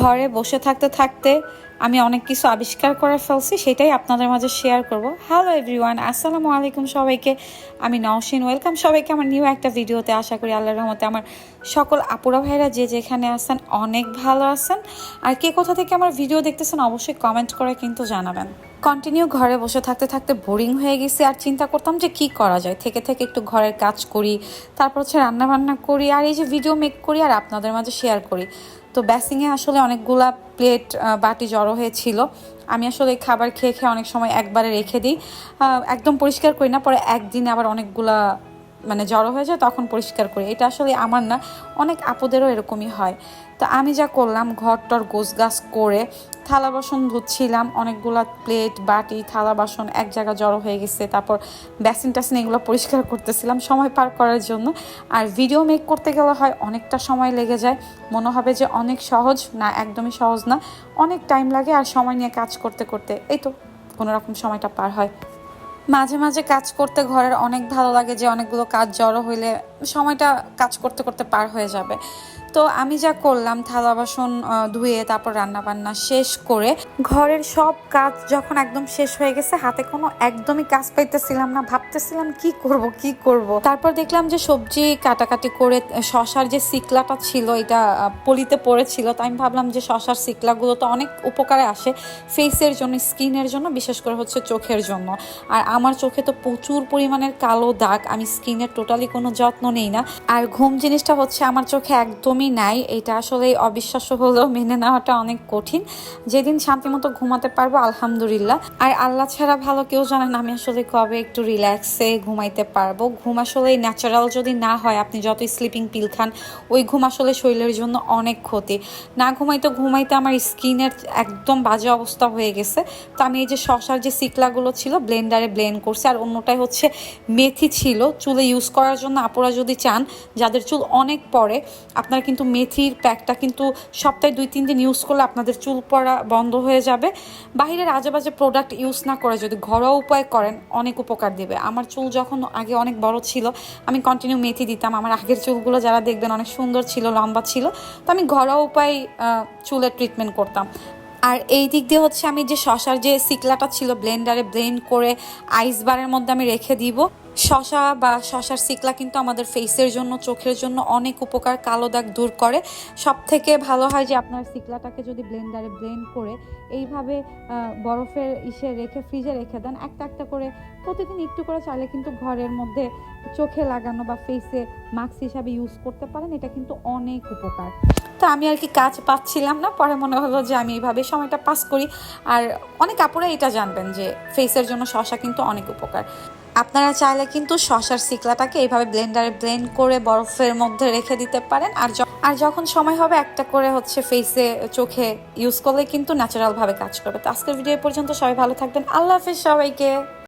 ঘরে বসে থাকতে থাকতে আমি অনেক কিছু আবিষ্কার করে ফেলছি, সেটাই আপনাদের মাঝে শেয়ার করব। হ্যালো এভরিওয়ান আসসালামু আলাইকুম সবাইকে। আমি নওশিন ওয়েলকাম সবাইকে আমার নিউ একটা ভিডিওতে আশা করি আল্লাহর রহমতে আমার সকল আপুরা ভাইরা যে যেখানে আছেন অনেক ভালো আছেন। আর কে কোথা থেকে আমার ভিডিও দেখতেছেন অবশ্যই কমেন্ট করে কিন্তু জানাবেন। কন্টিনিউ ঘরে বসে থাকতে থাকতে বোরিং হয়ে গেছি আর চিন্তা করতাম যে কি করা যায়। থেকে থেকে একটু ঘরের কাজ করি, তারপর হচ্ছে রান্না বান্না করি আর এই যে ভিডিও মেক করি আর আপনাদের মাঝে শেয়ার করি। তো ব্যাসিংয়ে আসলে অনেকগুলা প্লেট বাটি জড়ো হয়েছিল। আমি আসলে খাবার খেয়ে খেয়ে অনেক সময় একবারে রেখে দিই। একদম পরিষ্কার করি না, পরে একদিনে আবার অনেকগুলা মানে জড়ো হয়ে যায়, তখন পরিষ্কার করি। এটা আসলে আমার না, অনেক আপুদেরও এরকমই হয়। তো আমি যা করলাম, ঘরটর গোছ গাছ করে থালা বাসন ধুচ্ছিলাম, অনেকগুলা প্লেট বাটি, থালা বাসন এক জায়গায় জড়ো হয়ে গেছে, তারপর বেসিন টাসিন এগুলো পরিষ্কার করতেছিলাম সময় পার করার জন্য। আর ভিডিও মেক করতে গেলে হয়, অনেকটা সময় লেগে যায়। মনে হবে যে অনেক সহজ, না একদমই সহজ না, অনেক টাইম লাগে আর সময় নিয়ে কাজ করতে করতে, এই তো, কোনোরকম সময়টা পার হয়। মাঝে মাঝে কাজ করতে ঘরের অনেক ভালো লাগে যে অনেকগুলো কাজ জড়ো হইলে সময়টা কাজ করতে করতে পার হয়ে যাবে। তো আমি যা করলাম, থালা বাসন ধুয়ে তারপর রান্না বান্না শেষ করে ঘরের সব কাজ যখন একদম শেষ হয়ে গেছে, হাতে কোনো একদমই কাজ পাইতেছিলাম না। ভাবতেছিলাম, কি করব কি করব? তারপর দেখলাম যে সবজি কাটাকাটি করে শশার যে সিকলাটা ছিল, এটা পলিতে পড়েছিল। তো আমি ভাবলাম যে শশার সিকলাগুলো তো অনেক উপকারে আসে ফেসের জন্য স্কিনের জন্য, বিশেষ করে হচ্ছে চোখের জন্য। আর আমার চোখে তো প্রচুর পরিমাণের কালো দাগ, আমি স্কিনের টোটালি কোনো যত্ন নেই না। আর ঘুম জিনিসটা হচ্ছে, আমার চোখে একদমই নাই। এটা আসলে অবিশ্বাস্য হলেও মেনে নেওয়াটা অনেক কঠিন। যেদিন শান্তি মতো ঘুমাতে পারব, আলহামদুলিল্লাহ। আর আল্লাহ ছাড়া ভালো কেউ জানে না আমি আসলে কবে একটু রিল্যাক্সে ঘুমাইতে পারব। ঘুম আসলে ন্যাচারাল যদি না হয়, আপনি যতই স্লিপিং পিল খান, ওই ঘুম আসলে শরীরের জন্য অনেক ক্ষতি। না ঘুমাইতে ঘুমাইতে আমার স্কিনের একদম বাজে অবস্থা হয়ে গেছে। তো আমি এই যে শশার যে সিকলাগুলো ছিল ব্লেন্ডারে ব্লেন্ড করছি। আর অন্যটাই হচ্ছে মেথি ছিল। চুলে ইউজ করার জন্য আপুরা যদি চান, যাদের চুল অনেক পরে আপনারা কিন্তু মেথির প্যাকটা কিন্তু সপ্তাহে দুই, তিন দিন ইউজ করলে আপনাদের চুল পড়া বন্ধ হয়ে যাবে। বাইরের আজে বাজে প্রোডাক্ট ইউজ না করে যদি ঘরোয়া উপায় করেন, অনেক উপকার দেবে। আমার চুল যখন আগে অনেক বড় ছিল, আমি কন্টিনিউ মেথি দিতাম। আমার আগের চুলগুলো যারা দেখবেন অনেক সুন্দর ছিল, লম্বা ছিল। তো আমি ঘরোয়া উপায় চুলের ট্রিটমেন্ট করতাম। আর এই দিক দিয়ে হচ্ছে আমি যে শশার যে সিকলাটা ছিল ব্লেন্ডারে ব্লেন্ড করে আইস বারের মধ্যে আমি রেখে দিব। শশা বা শশার সিকলা কিন্তু আমাদের ফেসের জন্য, চোখের জন্য অনেক উপকার, কালো দাগ দূর করে। সব থেকে ভালো হয় যে আপনার সিকলাটাকে যদি ব্লেন্ডারে ব্লেন্ড করে, এইভাবে বরফের ইসে রেখে ফ্রিজে রেখে দেন। একটা একটা করে প্রতিদিন একটু করে চাইলে কিন্তু ঘরের মধ্যে চোখে লাগানো বা ফেসে মাস্ক হিসাবে ইউজ করতে পারেন, এটা কিন্তু অনেক উপকার। তো আমি আর কি কাজ পাচ্ছিলাম না, পরে মনে হলো যে আমি এইভাবে সময়টা পাস করি। আর অনেক আপুরা এটা জানবেন যে ফেসের জন্য শশা কিন্তু অনেক উপকার। আপনারা চাইলে কিন্তু শশার সিকলাটাকে এইভাবে ব্লেন্ডারে ব্লেন্ড করে বরফের মধ্যে রেখে দিতে পারেন। আর আর যখন সময় হবে, একটা করে হচ্ছে ফেসে চোখে ইউজ করলে কিন্তু ন্যাচারালভাবে কাজ করবে। তো আজকের ভিডিও পর্যন্ত। সবাই ভালো থাকবেন। আল্লাহ হাফিজ সবাইকে।